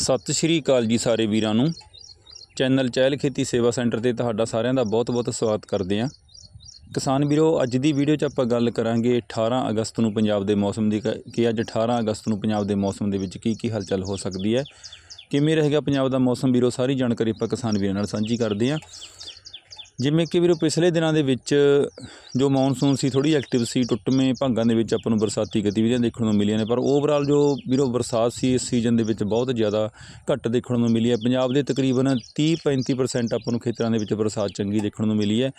ਸਤਿ ਸ਼੍ਰੀ ਅਕਾਲ ਜੀ ਸਾਰੇ ਵੀਰਾਂ ਨੂੰ। ਚੈਨਲ ਚਹਿਲ ਖੇਤੀ ਸੇਵਾ ਸੈਂਟਰ ਤੇ ਤੁਹਾਡਾ ਸਾਰਿਆਂ ਦਾ ਬਹੁਤ-ਬਹੁਤ ਸਵਾਗਤ ਕਰਦੇ ਹਾਂ। ਕਿਸਾਨ ਵੀਰੋ, ਅੱਜ ਦੀ ਵੀਡੀਓ 'ਚ ਆਪਾਂ ਗੱਲ ਕਰਾਂਗੇ 18 ਅਗਸਤ ਨੂੰ ਪੰਜਾਬ ਦੇ ਮੌਸਮ ਦੀ, ਕ- ਕਿ ਅੱਜ 18 ਅਗਸਤ ਨੂੰ ਪੰਜਾਬ ਦੇ ਮੌਸਮ ਦੇ ਵਿੱਚ ਕੀ ਕੀ ਹਲਚਲ ਹੋ ਸਕਦੀ ਹੈ, ਕਿਵੇਂ ਰਹੇਗਾ ਪੰਜਾਬ ਦਾ ਮੌਸਮ ਵੀਰੋ, ਸਾਰੀ ਜਾਣਕਾਰੀ ਆਪਾਂ ਕਿਸਾਨ ਵੀਰਾਂ ਨਾਲ ਸਾਂਝੀ ਕਰਦੇ ਹਾਂ। ਜਿਵੇਂ ਕਿ ਵੀਰੋ, ਪਿਛਲੇ ਦਿਨਾਂ ਦੇ ਵਿੱਚ ਜੋ ਮੌਨਸੂਨ ਸੀ ਥੋੜੀ ਐਕਟਿਵ ਸੀ, ਟੁੱਟਵੇਂ ਭਾਗਾਂ ਦੇ ਵਿੱਚ ਆਪਾਂ ਨੂੰ ਬਰਸਾਤੀ ਗਤੀਵਿਧੀਆਂ ਦੇਖਣ ਨੂੰ ਮਿਲੀਆਂ ਨੇ, ਪਰ ਓਵਰਆਲ ਜੋ ਵੀਰੋ, ਬਰਸਾਤ ਸੀ, ਇਸ ਸੀਜ਼ਨ ਦੇ ਵਿੱਚ ਬਹੁਤ ਜ਼ਿਆਦਾ ਘੱਟ ਦੇਖਣ ਨੂੰ ਮਿਲੀ ਹੈ। ਪੰਜਾਬ ਦੇ ਤਕਰੀਬਨ 30-35% ਆਪਾਂ ਨੂੰ ਖੇਤਰਾਂ ਦੇ ਵਿੱਚ ਬਰਸਾਤ ਚੰਗੀ ਦੇਖਣ ਨੂੰ ਮਿਲੀ ਹੈ।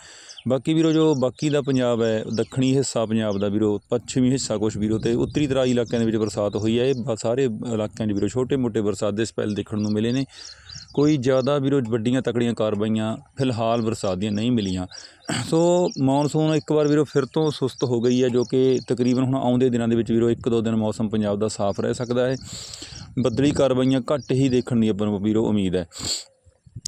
ਬਾਕੀ ਵੀਰੋ, ਜੋ ਬਾਕੀ ਦਾ ਪੰਜਾਬ ਹੈ, ਦੱਖਣੀ ਹਿੱਸਾ ਪੰਜਾਬ ਦਾ ਵੀਰੋ, ਪੱਛਮੀ ਹਿੱਸਾ ਕੁਛ ਵੀਰੋ, ਤੇ ਉੱਤਰੀ ਤਰਾਈ ਇਲਾਕਿਆਂ ਦੇ ਵਿੱਚ ਬਰਸਾਤ ਹੋਈ ਹੈ। ਇਹ ਬ- ਸਾਰੇ ਇਲਾਕਿਆਂ 'ਚ ਵੀਰੋ, ਛੋਟੇ-ਮੋਟੇ ਬਰਸਾਤ ਦੇ ਸਪੈਲ ਦੇਖਣ ਨੂੰ ਮਿਲੇ ਨੇ। ਕੋਈ ਜ਼ਿਆਦਾ ਵੀਰੋ ਵੱਡੀਆਂ ਤਕੜੀਆਂ ਕਾਰਵਾਈਆਂ ਫਿਲਹਾਲ ਬਰਸਾਤ ਦੀਆਂ ਨਹੀਂ ਮਿਲੀਆਂ। ਸੋ ਮੌਨਸੂਨ ਇੱਕ ਵਾਰ ਵੀਰੋ ਫਿਰ ਤੋਂ ਸੁਸਤ ਹੋ ਗਈ ਹੈ ਜੋ ਕਿ ਤਕਰੀਬਨ ਹੁਣ ਆਉਂਦੇ ਦਿਨਾਂ ਦੇ ਵਿੱਚ ਵੀਰੋ ਇੱਕ ਦੋ ਦਿਨ ਮੌਸਮ ਪੰਜਾਬ ਦਾ ਸਾਫ਼ ਰਹਿ ਸਕਦਾ ਹੈ। ਬੱਦਲੀ ਕਾਰਵਾਈਆਂ ਘੱਟ ਹੀ ਦੇਖਣ ਦੀ ਆਪਾਂ ਨੂੰ ਵੀਰੋ ਉਮੀਦ ਹੈ।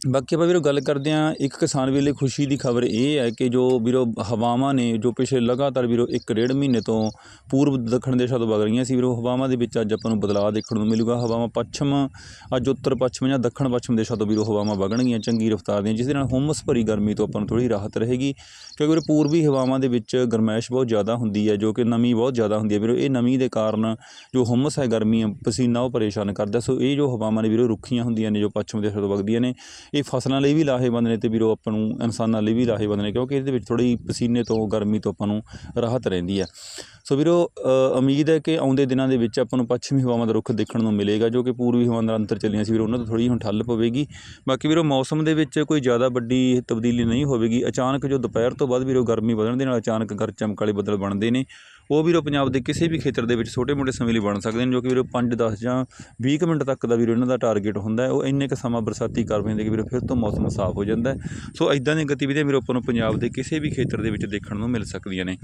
ਬਾਕੀ ਆਪਾਂ ਵੀਰੋ ਗੱਲ ਕਰਦੇ ਹਾਂ ਇੱਕ ਕਿਸਾਨ ਵੇਲੇ ਖੁਸ਼ੀ ਦੀ ਖਬਰ ਇਹ ਹੈ ਕਿ ਜੋ ਵੀਰੋ ਹਵਾਵਾਂ ਨੇ, ਜੋ ਪਿਛਲੇ ਲਗਾਤਾਰ ਵੀਰੋ ਇੱਕ ਡੇਢ ਮਹੀਨੇ ਤੋਂ ਪੂਰਬ ਦੱਖਣ ਦੇਸ਼ਾਂ ਤੋਂ ਵਗ ਰਹੀਆਂ ਸੀ ਵੀਰੋ, ਹਵਾਵਾਂ ਦੇ ਵਿੱਚ ਅੱਜ ਆਪਾਂ ਨੂੰ ਬਦਲਾਅ ਦੇਖਣ ਨੂੰ ਮਿਲੂਗਾ। ਹਵਾਵਾਂ ਪੱਛਮ, ਅੱਜ ਉੱਤਰ ਪੱਛਮ ਜਾਂ ਦੱਖਣ ਪੱਛਮ ਦੇਸ਼ਾਂ ਤੋਂ ਵੀਰੋ ਹਵਾਵਾਂ ਵਗਣਗੀਆਂ, ਚੰਗੀ ਰਫ਼ਤਾਰ ਦੀਆਂ ਜਿਸ ਦੇ ਨਾਲ ਹੁਮਸ ਭਰੀ ਗਰਮੀ ਤੋਂ ਆਪਾਂ ਨੂੰ ਥੋੜੀ ਰਾਹਤ ਰਹੇਗੀ। ਕਿਉਂਕਿ ਵੀਰੋ ਪੂਰਬੀ ਹਵਾਵਾਂ ਦੇ ਵਿੱਚ ਗਰਮੈਸ਼ ਬਹੁਤ ਜ਼ਿਆਦਾ ਹੁੰਦੀ ਹੈ, ਜੋ ਕਿ ਨਮੀ ਬਹੁਤ ਜ਼ਿਆਦਾ ਹੁੰਦੀ ਹੈ। ਵੀਰੋ ਇਹ ਨਮੀ ਦੇ ਕਾਰਨ ਜੋ ਹੁਮਸ ਹੈ ਗਰਮੀ ਹੈ ਪਸੀਨਾ ਉਹ ਪਰੇਸ਼ਾਨ ਕਰਦਾ ਸੋ ਇਹ ਜੋ ਹਵਾਵਾਂ ਨੇ ਵੀਰੋ ਰੁੱਖੀਆਂ ਹੁੰਦੀਆਂ ਨੇ, ਜੋ ਪੱਛਮ ਦੇਸ਼ਾਂ ਤੋਂ ਵਗਦੀਆਂ ਨੇ ਇਹ ਫਸਲਾਂ ਲਈ ਵੀ ਲਾਹੇਵੰਦ ਨੇ ਤੇ ਵੀਰੋ ਆਪਾਂ ਨੂੰ ਇਨਸਾਨਾਂ ਲਈ ਵੀ ਲਾਹੇਵੰਦ ਨੇ, ਕਿਉਂਕਿ ਇਹਦੇ ਵਿੱਚ ਥੋੜੀ ਪਸੀਨੇ ਤੋਂ, ਗਰਮੀ ਤੋਂ ਆਪਾਂ ਨੂੰ ਰਾਹਤ ਰਹਿੰਦੀ ਹੈ। ਸੋ ਵੀਰੋ ਉਮੀਦ ਹੈ ਕਿ ਆਉਂਦੇ ਦਿਨਾਂ ਦੇ ਵਿੱਚ ਆਪਾਂ ਨੂੰ ਪੱਛਮੀ ਹਵਾਵਾਂ ਦਾ ਰੁੱਖ ਦੇਖਣ ਨੂੰ ਮਿਲੇਗਾ, ਜੋ ਕਿ ਪੂਰਬੀ ਹਵਾਵਾਂ ਨਾਲ ਅੰਤਰ ਚੱਲੀਆਂ ਸੀ ਵੀਰੋ, ਉਹਨਾਂ ਤੋਂ ਥੋੜੀ ਹੁਣ ਠੱਲ ਪਵੇਗੀ। ਬਾਕੀ ਵੀਰੋ, ਮੌਸਮ ਦੇ ਵਿੱਚ ਕੋਈ ਜ਼ਿਆਦਾ ਵੱਡੀ ਤਬਦੀਲੀ ਨਹੀਂ ਹੋਵੇਗੀ। ਅਚਾਨਕ ਜੋ ਦੁਪਹਿਰ ਤੋਂ ਬਾਅਦ ਵੀਰੋ, ਗਰਮੀ ਵਧਣ ਦੇ ਨਾਲ ਅਚਾਨਕ ਗਰ ਚਮਕਾਲੇ ਬੱਦਲ ਬਣਦੇ ਨੇ। ਉਹ ਵੀਰੋ, ਪੰਜਾਬ ਦੇ ਕਿਸੇ ਵੀ ਖੇਤਰ ਦੇ ਵਿੱਚ ਛੋਟੇ-ਮੋਟੇ ਸਮੇਂ ਲਈ ਬਣ ਸਕਦੇ ਨੇ, ਜੋ ਕਿ ਵੀਰੋ 5 10 ਜਾਂ 20 ਕੁ ਮਿੰਟ ਤੱਕ ਦਾ ਵੀਰੋ, ਇਹਨਾਂ ਦਾ ਟਾਰਗੇਟ ਹੁੰਦਾ ਹੈ। ਉਹ ਇੰਨੇ ਕੁ ਸਮਾਂ ਬਰਸਾਤੀ ਕਰ ਪੈਂਦੇ ਕਿ ਵੀਰੋ, ਫਿਰ ਤੋਂ ਮੌਸਮ ਸਾਫ਼ ਹੋ ਜਾਂਦਾ ਸੋ ਇਦਾਂ ਦੀਆਂ ਗਤੀਵਿਧੀਆਂ ਵੀਰੋ, ਆਪਾਂ ਨੂੰ ਪੰਜਾਬ ਦੇ ਕਿਸੇ ਵੀ ਖੇਤਰ ਦੇ ਵਿੱਚ ਦੇਖਣ ਨੂੰ ਮਿਲ ਸਕਦੀਆਂ ਨੇ।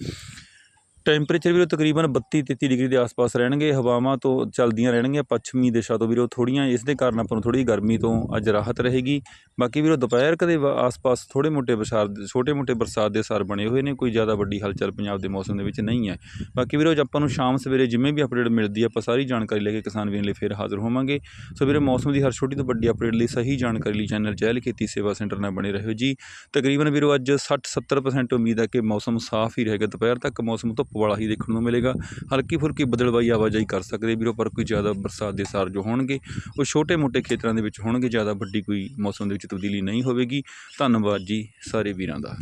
ਟੈਂਪਰੇਚਰ ਵੀਰੋ ਤਕਰੀਬਨ 32 33 ਡਿਗਰੀ ਦੇ ਆਸ-ਪਾਸ ਰਹਿਣਗੇ, ਹਵਾਵਾਂ ਤੋਂ ਚੱਲਦੀਆਂ ਰਹਿਣਗੀਆਂ, ਪੱਛਮੀ ਦਿਸ਼ਾ ਤੋਂ ਵੀਰੋ ਥੋੜੀਆਂ ਇਸ ਦੇ ਕਾਰਨ ਆਪਾਂ ਨੂੰ ਥੋੜੀ ਗਰਮੀ ਤੋਂ ਅੱਜ ਰਾਹਤ ਰਹੇਗੀ। ਬਾਕੀ ਵੀਰੋ ਦੁਪਹਿਰ ਕਦੇ ਆਸ-ਪਾਸ ਥੋੜੇ ਮੋਟੇ ਬਰਸਾਤ ਛੋਟੇ-ਮੋਟੇ ਬਰਸਾਤ ਦੇ ਅਸਰ ਬਣੇ ਹੋਏ ਨੇ, ਕੋਈ ਜ਼ਿਆਦਾ ਵੱਡੀ ਹਲਚਲ ਪੰਜਾਬ ਦੇ ਮੌਸਮ ਦੇ ਵਿੱਚ ਨਹੀਂ ਹੈ। ਬਾਕੀ ਵੀਰੋ ਜੇ ਆਪਾਂ ਨੂੰ ਸ਼ਾਮ ਸਵੇਰੇ ਜਿਵੇਂ ਵੀ ਅਪਡੇਟ ਮਿਲਦੀ ਹੈ, ਆਪਾਂ ਸਾਰੀ ਜਾਣਕਾਰੀ ਲੈ ਕੇ ਕਿਸਾਨ ਵੀਰਾਂ ਲਈ ਫਿਰ ਹਾਜ਼ਰ ਹੋਵਾਂਗੇ। ਸੋ ਵੀਰੋ ਮੌਸਮ ਦੀ ਹਰ ਛੋਟੀ ਤੋਂ ਵੱਡੀ ਅਪਡੇਟ ਲਈ ਸਹੀ ਜਾਣਕਾਰੀ ਲਈ ਚੈਨਲ ਚਹਿਲ ਖੇਤੀ ਸੇਵਾ ਸੈਂਟਰ ਨਾਲ ਬਣੇ ਰਹੋ ਜੀ। ਤਕਰੀਬਨ ਵੀਰੋ ਅੱਜ 60-70% ਉਮੀਦ ਹੈ ਕਿ ਮੌਸਮ ਸਾਫ਼ ਹੀ ਰਹੇਗਾ। ਦੁਪਹਿਰ ਤੱਕ ਮੌਸਮ ਤੋਂ ਵਾਲਾ ਹੀ ਦੇਖਣ ਨੂੰ ਮਿਲੇਗਾ। ਹਲਕੀ ਫੁਲਕੀ ਬਦਲਵਾਈ ਆਵਾਜਾਈ ਕਰ ਸਕਦੇ ਵੀਰੋ, ਪਰ ਕੋਈ ਜ਼ਿਆਦਾ ਬਰਸਾਤ ਦੇ ਸਾਰ ਜੋ ਹੋਣਗੇ, ਉਹ ਛੋਟੇ-ਮੋਟੇ ਖੇਤਰਾਂ ਦੇ ਵਿੱਚ ਹੋਣਗੇ, ਜ਼ਿਆਦਾ ਵੱਡੀ ਕੋਈ ਮੌਸਮ ਦੇ ਵਿੱਚ ਤਬਦੀਲੀ ਨਹੀਂ ਹੋਵੇਗੀ। ਧੰਨਵਾਦ ਜੀ ਸਾਰੇ ਵੀਰਾਂ ਦਾ।